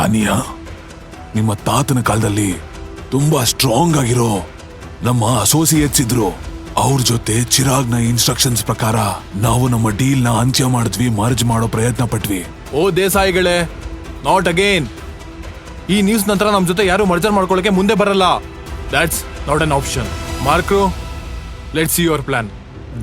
ಸಾನಿಯಾ ನಿಮ್ಮ ತಾತನ ಕಾಲದಲ್ಲಿ ತುಂಬಾ ಸ್ಟ್ರಾಂಗ್ ಆಗಿರೋ ನಮ್ಮ ಅಸೋಸಿಯೇಟ್ಸ್ ಇದ್ರು. ಅವ್ರ ಜೊತೆ ಚಿರಾಗ್ನ ಇನ್ಸ್ಟ್ರಕ್ಷನ್ಸ್ ಪ್ರಕಾರ ನಾವು ನಮ್ಮ ಡೀಲ್ನ ಅಂತ್ಯ ಮಾಡಿದ್ವಿ ಮರ್ಜ್ ಮಾಡೋ ಪ್ರಯತ್ನ ಪಟ್ವಿ. ಓ ದೇಸಾಯಿಗಳೇ ನಾಟ್ ಅಗೇನ್ ಈ ನ್ಯೂಸ್ ನಂತರ ನಮ್ಮ ಜೊತೆ ಯಾರು ಮರ್ಜರ್ ಮಾಡ್ಕೊಳ್ಳೋಕೆ ಮುಂದೆ ಬರಲ್ಲ. That's not an option ಮಾರ್ಕ್ರು let's see your plan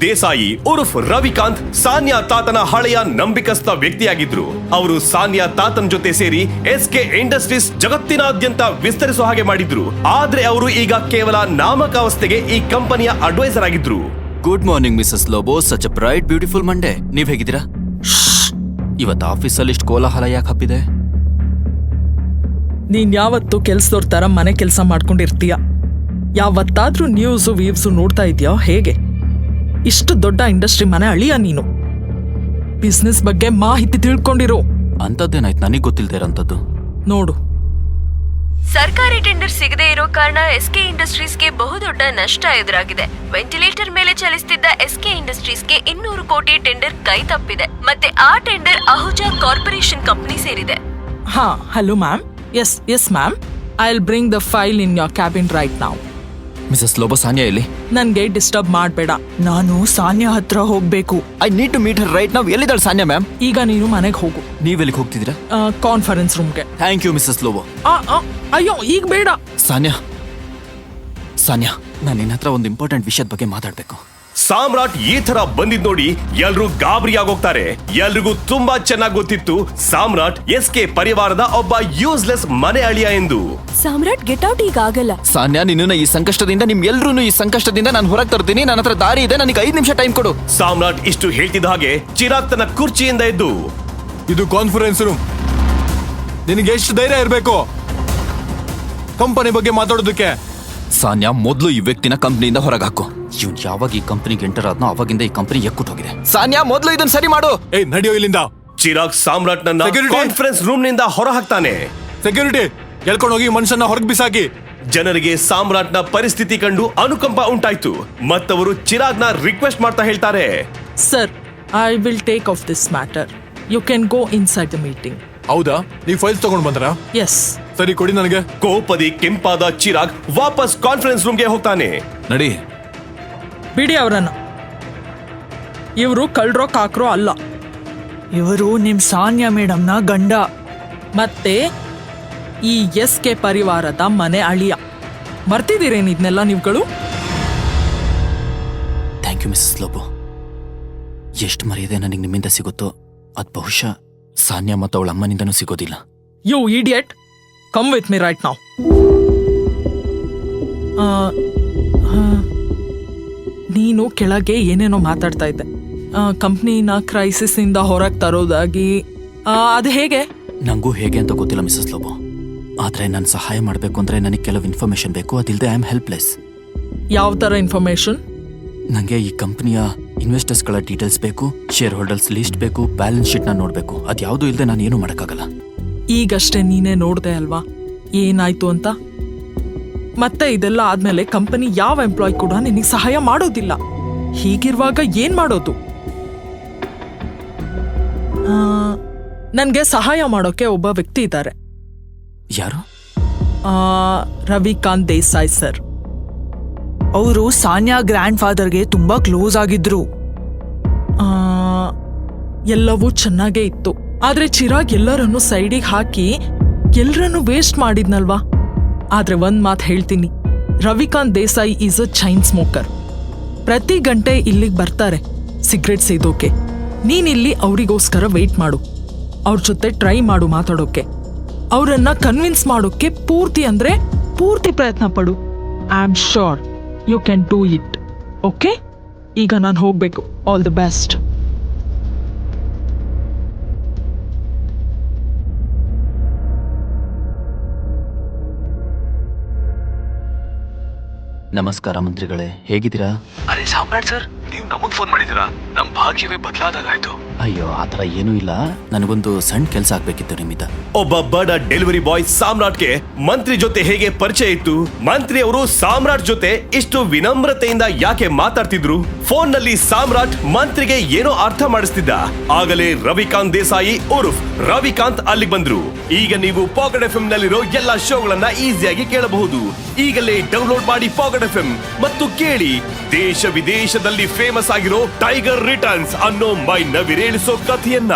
Desai ಉರ್ಫ್ Ravikant Sanya ತಾತನ ಹಳೆಯ ನಂಬಿಕಸ್ಥ ವ್ಯಕ್ತಿಯಾಗಿದ್ರು. ಅವರು ಸಾನ್ಯಾ ತಾತನ ಜೊತೆ ಸೇರಿ ಎಸ್ ಕೆ ಇಂಡಸ್ಟ್ರೀಸ್ ಜಗತ್ತಿನಾದ್ಯಂತ ವಿಸ್ತರಿಸುವ ಹಾಗೆ ಮಾಡಿದ್ರು. ಆದ್ರೆ ಅವರು ಈಗ ಕೇವಲ ನಾಮಕಾವಸ್ಥೆಗೆ ಈ ಕಂಪನಿಯ ಅಡ್ವೈಸರ್ ಆಗಿದ್ರು. Good morning Mrs Lobo such a bright beautiful Monday ನೀವ್ ಹೇಗಿದ್ದೀರಾ? ಇವತ್ತು ಆಫೀಸಲ್ಲಿ ಇಷ್ಟು ಕೋಲಾಹಲ ಯಾಕೆ ಹಬ್ಬಿದೆ? ನೀನ್ ಯಾವತ್ತು ಕೆಲ್ಸದವ್ರ ತರ ಮನೆ ಕೆಲಸ ಮಾಡ್ಕೊಂಡಿರ್ತೀಯ. ಯಾವತ್ತಾದ್ರೂ ನ್ಯೂಸು ವೀವ್ಸು ನೋಡ್ತಾ ಇದೆಯಾ ಹೇಗೆ? ಇಷ್ಟು ದೊಡ್ಡ ಇಂಡಸ್ಟ್ರಿ ಮನೆ ಅಳಿಯ ನೀನು. ಬಿಸ್ನೆಸ್ ಬಗ್ಗೆ ಮಾಹಿತಿ ತಿಳ್ಕೊಂಡಿರು. ಅಂತದ್ದೇನಾಯ್ತು ನನಗೆ ಗೊತ್ತಿಲ್ಲದೆ ಇರೋಂಥದ್ದು. ನೋಡು. ಸರ್ಕಾರಿ ಟೆಂಡರ್ ಸಿಗದೆ ಇರೋ ಕಾರಣ ಎಸ್ಕೆ ಇಂಡಸ್ಟ್ರೀಸ್ಗೆ ಬಹುದೊಡ್ಡ ನಷ್ಟ ಎದುರಾಗಿದೆ. ವೆಂಟಿಲೇಟರ್ ಮೇಲೆ ಚಲಿಸುತ್ತಿದ್ದ ಎಸ್ಕೆ ಇಂಡಸ್ಟ್ರೀಸ್ಗೆ ಇನ್ನೂರು ಕೋಟಿ ಟೆಂಡರ್ ಕೈ ತಪ್ಪಿದೆ. ಮತ್ತೆ ಆ ಟೆಂಡರ್ ಅಹುಜಾ ಕಾರ್ಪೊರೇಷನ್ ಕಂಪನಿ ಸೇರಿದೆ. ಹಾ hello ma'am. Yes yes ma'am. I will bring the file in your cabin right ನಾವು ಮಿಸಸ್ ಲೋಬೋ ಸಾನ್ಯಾ ಎಲ್ಲಿ? ನನ್ಗೆ ಡಿಸ್ಟರ್ಬ್ ಮಾಡಬೇಡ. ನಾನು ಸಾನ್ಯಾ ಹತ್ರ ಹೋಗ್ಬೇಕು. I need to meet her right ನಾವು ಎಲ್ಲಿದ್ದಾಳೆ ಸಾನ್ಯಾ ಮ್ಯಾಮ್? ಈಗ ನೀನು ಮನೆಗೆ ಹೋಗು. ನೀವೆಲ್ಲಿಗೆ ಹೋಗ್ತಿದ್ದೀರಾ? ಕಾನ್ಫರೆನ್ಸ್ ರೂಮ್ಗೆ ಥ್ಯಾಂಕ್ ಯು ಮಿಸಸ್ ಲೋಬೋ. ಅಯ್ಯೋ ಈಗ ಬೇಡ. ಸಾನ್ಯಾ ಸಾನ್ಯಾ ನಾನು ನಿನ್ನ ಹತ್ರ ಒಂದು ಇಂಪಾರ್ಟೆಂಟ್ ವಿಷಯದ ಬಗ್ಗೆ ಮಾತಾಡಬೇಕು. ಸಾಮ್ರಾಟ್ ಈ ತರ ಬಂದಿದ್ ನೋಡಿ ಎಲ್ರೂ ಗಾಬರಿ ಆಗೋಗ್ತಾರೆ. ಎಲ್ರಿಗೂ ತುಂಬಾ ಚೆನ್ನಾಗಿ ಗೊತ್ತಿತ್ತು ಸಾಮ್ರಾಟ್ ಎಸ್ ಕೆ ಪರಿವಾರದ ಒಬ್ಬ ಯೂಸ್ಲೆಸ್ ಮನೆ ಅಳಿಯ ಎಂದು. ಸಾಮ್ರಾಟ್ ಗೆಟ್ ಔಟ್ ಈಗ ಆಗಲ್ಲ. ಸಾನ್ಯಾ ನಿನ್ನ ಈ ಸಂಕಷ್ಟದಿಂದ ನಿಮ್ ಎಲ್ರು ಈ ಸಂಕಷ್ಟದಿಂದ ನಾನು ಹೊರಗೆ ತರ್ತೀನಿ. ನನ್ನ ಹತ್ರ ದಾರಿ ಇದೆ ನನಗೆ ಐದು ನಿಮಿಷ ಟೈಮ್ ಕೊಡು. ಸಾಮ್ರಾಟ್ ಇಷ್ಟು ಹೇಳ್ತಿದ್ದ ಹಾಗೆ ಚಿರಾಗ್ ತನ್ನ ಕುರ್ಚಿಯಿಂದ ಎದ್ದು. ಇದು ಕಾನ್ಫರೆನ್ಸ್ ರೂಮ್ ನಿನಗೆ ಎಷ್ಟು ಧೈರ್ಯ ಇರಬೇಕು? ಕಂಪನಿ ಬಗ್ಗೆ ಮಾತಾಡೋದಕ್ಕೆ. ಸಾನ್ಯಾ ಮೊದಲು ಈ ವ್ಯಕ್ತಿನ ಕಂಪ್ನಿಯಿಂದ ಹೊರಗಾಕು ಹಾಕು. ಇವ್ನು ಯಾವಾಗ ಈ ಕಂಪನಿಗೆ ಎಂಟರ್ ಆದ್ನೋ ಅವಾಗಿಂದ ಈ ಕಂಪನಿ ಎಕ್ಕುಟ್ ಹೋಗಿದೆ. ಸಾನ್ಯಾ ಮೊದಲು ಇದನ್ನ ಸರಿ ಮಾಡು. ಏ ನಡೆಯೋ ಇಲ್ಲಿಂದ. ಚಿರಾಗ್ ಸಾಮ್ರಾಟ್ ನನ್ನ Security. ಕಾನ್ಫರೆನ್ಸ್ ರೂಮ್ನಿಂದ ಹೊರ ಹಾಕ್ತಾನೆ ಸೆಕ್ಯೂರಿಟಿ ಎಳ್ಕೊಂಡು ಹೋಗಿ ಮನುಷ್ಯನ ಹೊರಗೆ ಬಿಸಾಕಿ. ಜನರಿಗೆ ಸಾಮ್ರಾಟ್ನ ಪರಿಸ್ಥಿತಿ ಕಂಡು ಅನುಕಂಪ ಉಂಟಾಯ್ತು. ಮತ್ತವರು ಚಿರಾಗ್ನ ರಿಕ್ವೆಸ್ಟ್ ಮಾಡ್ತಾ ಹೇಳ್ತಾರೆ. Sir I will take off this matter you can go inside the meeting ಹೌದಾ? ನೀವು ಫೈಲ್ಸ್ ತಗೊಂಡ್ ಬಂದ್ರ? ಎಸ್ ಸರಿ ಕೊಡಿ ನನಗೆ. ಕೋಪದಿ ಕೆಂಪಾದ ಚಿರಾಗ್ ವಾಪಸ್ ಕಾನ್ಫರೆನ್ಸ್ ರೂಮ್ಗೆ ಹೋಗ್ತಾನೆ. ನಡಿ. ಬಿಡಿ ಅವರನ್ನು. ಇವರು ಕಳ್ರೋ ಕಾಕ್ರೋ ಅಲ್ಲ. ಇವರು ನಿಮ್ ಸಾನ್ಯಾ ಮೇಡಮ್ನ ಗಂಡ. ಮತ್ತೆ ಈ ಎಸ್ ಕೆ ಪರಿವಾರದ ಮನೆ ಅಳಿಯ. ಮರ್ತಿದ್ದೀರೇನು ಇದನ್ನೆಲ್ಲ ನೀವುಗಳು? ಥ್ಯಾಂಕ್ ಯು ಮಿಸ್ಸಸ್ ಲೋಬೋ ಎಷ್ಟು ಮರ್ಯಾದೆ ನನಗೆ ನಿಮ್ಮಿಂದ ಸಿಗುತ್ತೋ ಅದು ಬಹುಶಃ ಸಾನ್ಯಾ ಮತ್ತು ಅವಳ ಅಮ್ಮನಿಂದನೂ ಸಿಗೋದಿಲ್ಲ. You idiot come with me right ನಾವು ನೀನು ಕೆಳಗೆ ಏನೇನೋ ಮಾತಾಡ್ತಾ ಇದ್ದೆ. ಕಂಪ್ನಿನ ಕ್ರೈಸಿಸ್ನಿಂದ ಹೊರಗೆ ತರೋದಾಗಿ ಅದು ಹೇಗೆ? ನಂಗೂ ಹೇಗೆ ಅಂತ ಗೊತ್ತಿಲ್ಲ ಮಿಸಸ್ ಲೋಬೋ. ಆದರೆ ನಾನು ಸಹಾಯ ಮಾಡಬೇಕು ಅಂದರೆ ನನಗೆ ಕೆಲವು ಇನ್ಫಾರ್ಮೇಷನ್ ಬೇಕು ಅದಿಲ್ಲದೆ ಐ ಆಮ್ ಹೆಲ್ಪ್ಲೆಸ್. ಯಾವ ಥರ ಇನ್ಫಾರ್ಮೇಶನ್ ನನಗೆ ಈ ಕಂಪ್ನಿಯ ಇನ್ವೆಸ್ಟರ್ಸ್ಗಳ ಡೀಟೇಲ್ಸ್ ಬೇಕು ಶೇರ್ ಹೋಲ್ಡರ್ಸ್ ಲಿಸ್ಟ್ ಬೇಕು ಬ್ಯಾಲೆನ್ಸ್ ಶೀಟ್ನ ನೋಡಬೇಕು. ಅದು ಯಾವುದೂ ಇಲ್ಲದೆ ನಾನು ಏನು ಮಾಡೋಕ್ಕಾಗಲ್ಲ. ಈಗಷ್ಟೇ ನೀನೇ ನೋಡ್ದೆ ಅಲ್ವಾ? ಏನಾಯ್ತು ಅಂತ? ಮತ್ತೆ ಇದೆಲ್ಲ ಆದ್ಮೇಲೆ ಕಂಪನಿ ಯಾವ ಎಂಪ್ಲಾಯ್ ಕೂಡ ನಿನಗೆ ಸಹಾಯ ಮಾಡೋದಿಲ್ಲ. ಹೀಗಿರುವಾಗ ಏನ್ ಮಾಡೋದು? ನನಗೆ ಸಹಾಯ ಮಾಡೋಕೆ ಒಬ್ಬ ವ್ಯಕ್ತಿ ಇದ್ದಾರೆ. ಯಾರು? ರವಿಕಾಂತ್ ದೇಸಾಯಿ ಸರ್. ಅವರು ಸಾನ್ಯಾ ಗ್ರ್ಯಾಂಡ್ ಫಾದರ್ಗೆ ತುಂಬಾ ಕ್ಲೋಸ್ ಆಗಿದ್ರು. ಎಲ್ಲವೂ ಚೆನ್ನಾಗೇ ಇತ್ತು. ಆದ್ರೆ ಚಿರಾಗ್ ಎಲ್ಲರನ್ನು ಸೈಡಿಗೆ ಹಾಕಿ ಎಲ್ಲರನ್ನು ವೇಸ್ಟ್ ಮಾಡಿದ್ನಲ್ವಾ? ಆದ್ರೆ ಒಂದ್ ಮಾತು ಹೇಳ್ತೀನಿ. Ravikant Desai is a chain smoker ಪ್ರತಿ ಗಂಟೆ ಇಲ್ಲಿಗೆ ಬರ್ತಾರೆ, ಸಿಗರೆಟ್ ಸೇದೋಕೆ. ನೀನಿಲ್ಲಿ ಅವರಿಗೋಸ್ಕರ ವೆಯ್ಟ್ ಮಾಡು. ಅವ್ರ ಜೊತೆ ಟ್ರೈ ಮಾಡು ಮಾತಾಡೋಕೆ. ಅವರನ್ನ ಕನ್ವಿನ್ಸ್ ಮಾಡೋಕೆ ಪೂರ್ತಿ ಅಂದ್ರೆ ಪೂರ್ತಿ ಪ್ರಯತ್ನ ಪಡು. I am sure you can do it okay ಈಗ ನಾನು ಹೋಗಬೇಕು. ಆಲ್ ದಿ ಬೆಸ್ಟ್ ನಮಸ್ಕಾರ ಮಂತ್ರಿಗಳೇ ಹೇಗಿದ್ದೀರಾ? ಅರೆ ಸಾಮ್ರಾಟ್ ಸರ್ ನೀವು ನಮಗ್ ಫೋನ್ ಮಾಡಿದ್ದೀರಾ? ನಮ್ ಭಾಗ್ಯವೇ ಬದಲಾದಾಗಾಯ್ತು. ಅಯ್ಯೋ ಆತರ ಥರ ಏನೂ ಇಲ್ಲ. ನನಗೊಂದು ಸಣ್ಣ ಕೆಲಸ ಆಗ್ಬೇಕಿತ್ತು ನಿಮ್ಮಿಂದ. ಒಬ್ಬ ಬಡ ಡೆಲಿವರಿ ಬಾಯ್ ಸಾಮ್ರಾಟ್ಗೆ ಮಂತ್ರಿ ಜೊತೆ ಹೇಗೆ ಪರಿಚಯ ಇತ್ತು? ಮಂತ್ರಿ ಅವರು ಸಾಮ್ರಾಟ್ ಜೊತೆ ಇಷ್ಟು ವಿನಮ್ರತೆಯಿಂದ ಯಾಕೆ ಮಾತಾಡ್ತಿದ್ರು? ಫೋನ್ನಲ್ಲಿ ಸಾಮ್ರಾಟ್ ಮಂತ್ರಿಗೆ ಏನೋ ಅರ್ಥ ಮಾಡಿಸ್ತಿದ್ದ. ಆಗಲೇ ರವಿಕಾಂತ್ ದೇಸಾಯಿ ಉರ್ಫ್ ರವಿಕಾಂತ್ ಅಲ್ಲಿಗೆ ಬಂದ್ರು. ಈಗ ನೀವು ಪಾಕೆಟ್ ಎಫ್ ನಲ್ಲಿರೋ ಎಲ್ಲಾ ಶೋಗಳನ್ನ ಈಸಿಯಾಗಿ ಕೇಳಬಹುದು. ಈಗಲೇ ಡೌನ್ಲೋಡ್ ಮಾಡಿ ಪಾಕೆಟ್ ಎಫ್ ಮತ್ತು ಕೇಳಿ. ದೇಶ ವಿದೇಶದಲ್ಲಿ ಫೇಮಸ್ ಆಗಿರೋ ಟೈಗರ್ ರಿಟರ್ನ್ಸ್ ಅನ್ನೋ ಮೈ ನವಿರೇಳಿಸೋ ಕಥೆಯನ್ನ